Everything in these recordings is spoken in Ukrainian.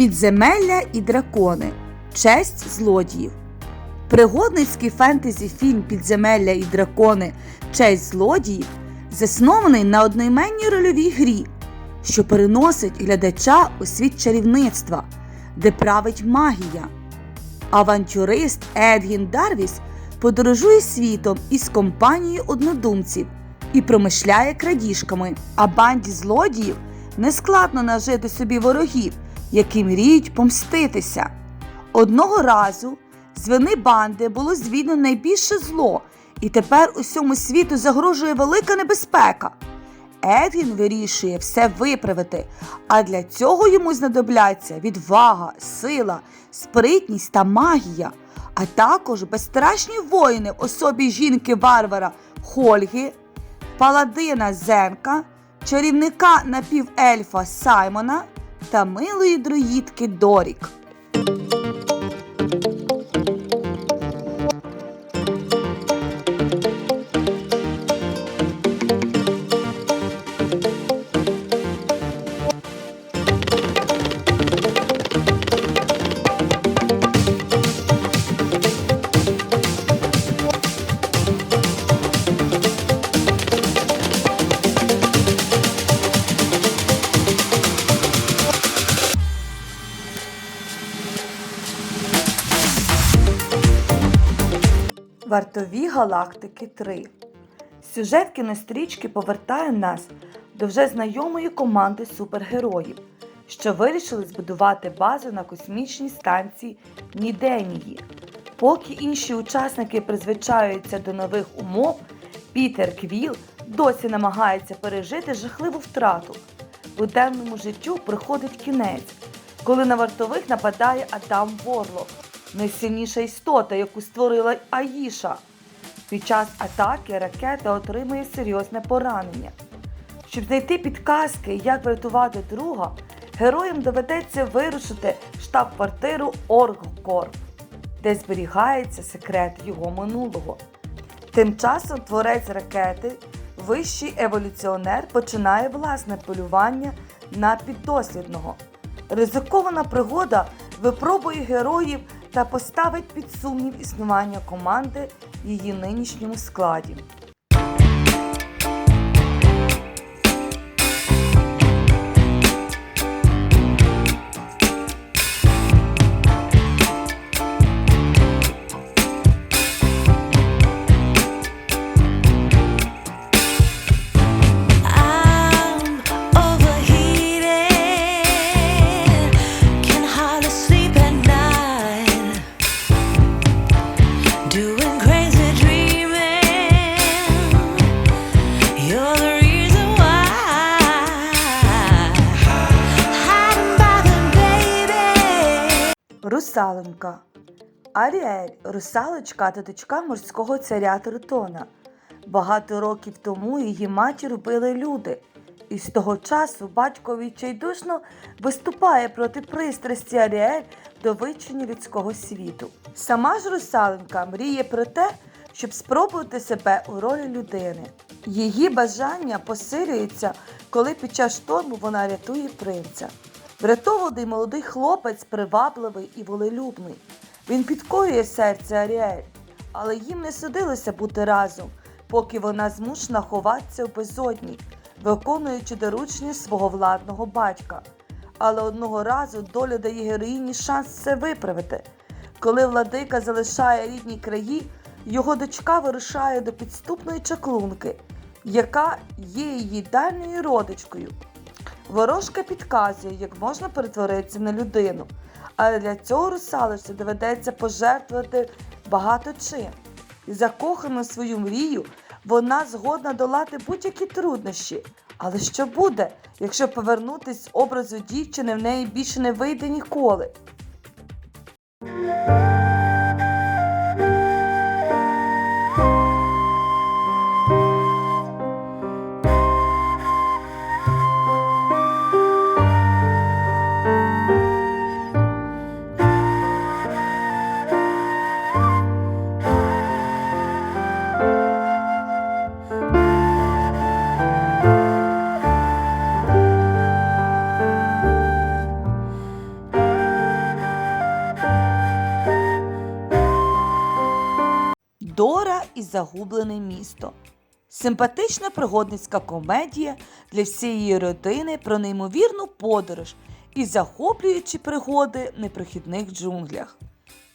Підземелля і дракони. Честь злодіїв. Пригодницький фентезі фільм Підземелля і дракони. Честь злодіїв заснований на одноіменній рольовій грі, що переносить глядача у світ чарівництва, де править магія. Авантюрист Едгін Дарвіс подорожує світом із компанією однодумців і промишляє крадіжками, а банді злодіїв нескладно нажити собі ворогів, які мріють помститися. Одного разу з вини банди було звільнено найбільше зло, і тепер усьому світу загрожує велика небезпека. Едвін вирішує все виправити, а для цього йому знадобляться відвага, сила, спритність та магія, а також безстрашні воїни особі жінки варвара Хольги, паладина Зенка, чарівника напівельфа Саймона та милої друїдки Дорік. Вартові галактики 3. Сюжет кінострічки повертає нас до вже знайомої команди супергероїв, що вирішили збудувати базу на космічній станції Ніденії. Поки інші учасники призвичаються до нових умов, Пітер Квіл досі намагається пережити жахливу втрату. Буденному життю приходить кінець, коли на вартових нападає Адам Ворлок, найсильніша істота, яку створила Аїша. Під час атаки ракета отримує серйозне поранення. Щоб знайти підказки, як врятувати друга, героям доведеться вирушити в штаб-квартиру Оргкорп, де зберігається секрет його минулого. Тим часом творець ракети, вищий еволюціонер, починає власне полювання на піддослідного. Ризикована пригода випробує героїв та поставить під сумнів існування команди в її нинішньому складі. Русалонька. Аріель русалочка та дочка морського царя Тритона. Багато років тому її матір вбили люди, і з того часу батько відчайдушно виступає проти пристрасті Аріель до вивчення людського світу. Сама ж русалонька мріє про те, щоб спробувати себе у ролі людини. Її бажання посилюється, коли під час шторму вона рятує принця. Врятований молодий хлопець привабливий і волелюбний. Він підкорює серце Аріель, але їм не судилося бути разом, поки вона змушена ховатися в безодні, виконуючи доручення свого владного батька. Але одного разу доля дає героїні шанс це виправити. Коли владика залишає рідні краї, його дочка вирушає до підступної чаклунки, яка є її дальньою родичкою. Ворожка підказує, як можна перетворитися на людину, але для цього русалочці доведеться пожертвувати багато чим. І закохана свою мрію, вона згодна долати будь-які труднощі. Але що буде, якщо повернутись з образу дівчини в неї більше не вийде ніколи? Загублене місто. Симпатична пригодницька комедія для всієї родини про неймовірну подорож і захоплюючі пригоди в непрохідних джунглях.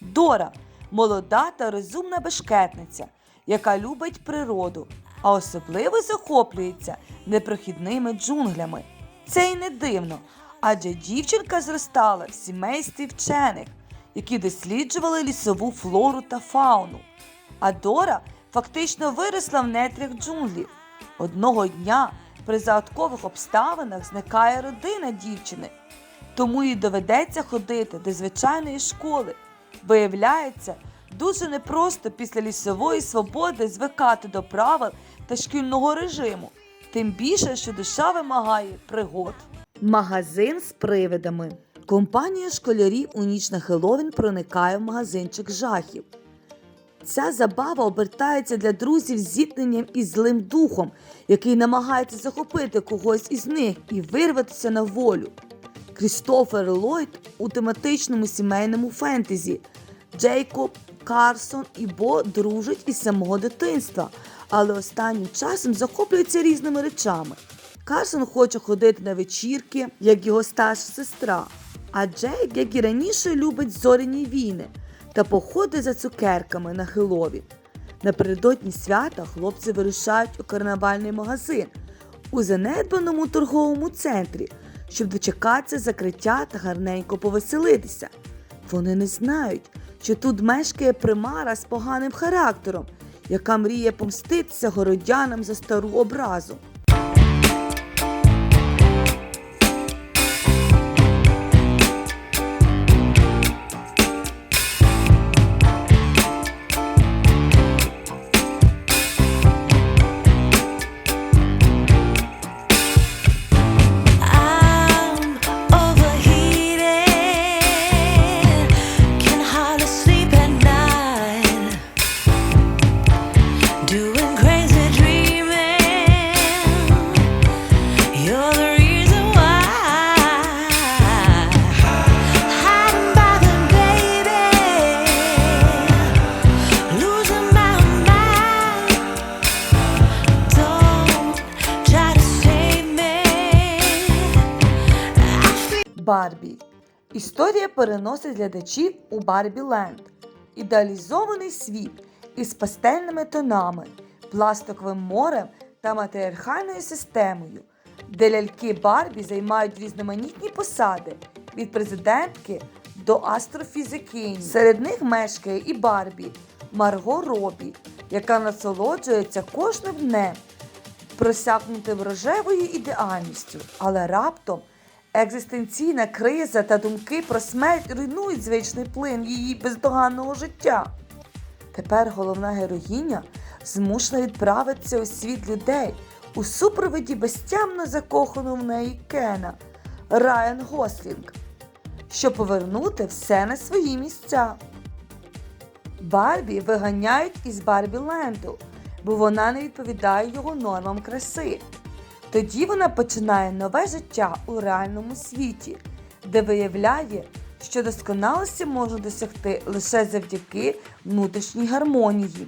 Дора молода та розумна бешкетниця, яка любить природу, а особливо захоплюється непрохідними джунглями. Це й не дивно, адже дівчинка зростала в сімействі вчених, які досліджували лісову флору та фауну. А Дора фактично виросла в нетрях джунглів. Одного дня при загадкових обставинах зникає родина дівчини, тому їй доведеться ходити до звичайної школи. Виявляється, дуже непросто після лісової свободи звикати до правил та шкільного режиму, тим більше, що душа вимагає пригод. Магазин з привидами. Компанія школярів у ніч на Хеллоуін проникає в магазинчик жахів. Ця забава обертається для друзів зіткненням із злим духом, який намагається захопити когось із них і вирватися на волю. Крістофер Ллойд у тематичному сімейному фентезі. Джейкоб, Карсон і Бо дружать із самого дитинства, але останнім часом захоплюються різними речами. Карсон хоче ходити на вечірки, як його старша сестра, а Джейк, як і раніше, любить зоряні війни та походи за цукерками на Хеловін. Напередодні свята хлопці вирушають у карнавальний магазин у занедбаному торговому центрі, щоб дочекатися закриття та гарненько повеселитися. Вони не знають, що тут мешкає примара з поганим характером, яка мріє помститися городянам за стару образу. Барбі. Історія переносить глядачів у Барбі Ленд. Ідеалізований світ із пастельними тонами, пластиковим морем та матріархальною системою, де ляльки Барбі займають різноманітні посади від президентки до астрофізикині. Серед них мешкає і Барбі, Марго Робі, яка насолоджується кожним днем просякнутим рожевою ідеальністю, але раптом екзистенційна криза та думки про смерть руйнують звичний плин її бездоганного життя. Тепер головна героїня змушена відправитися у світ людей у супроводі безтямно закоханого в неї Кена Райан Гослінг, щоб повернути все на свої місця. Барбі виганяють із Барбі Ленду, бо вона не відповідає його нормам краси. Тоді вона починає нове життя у реальному світі, де виявляє, що досконалості можна досягти лише завдяки внутрішній гармонії.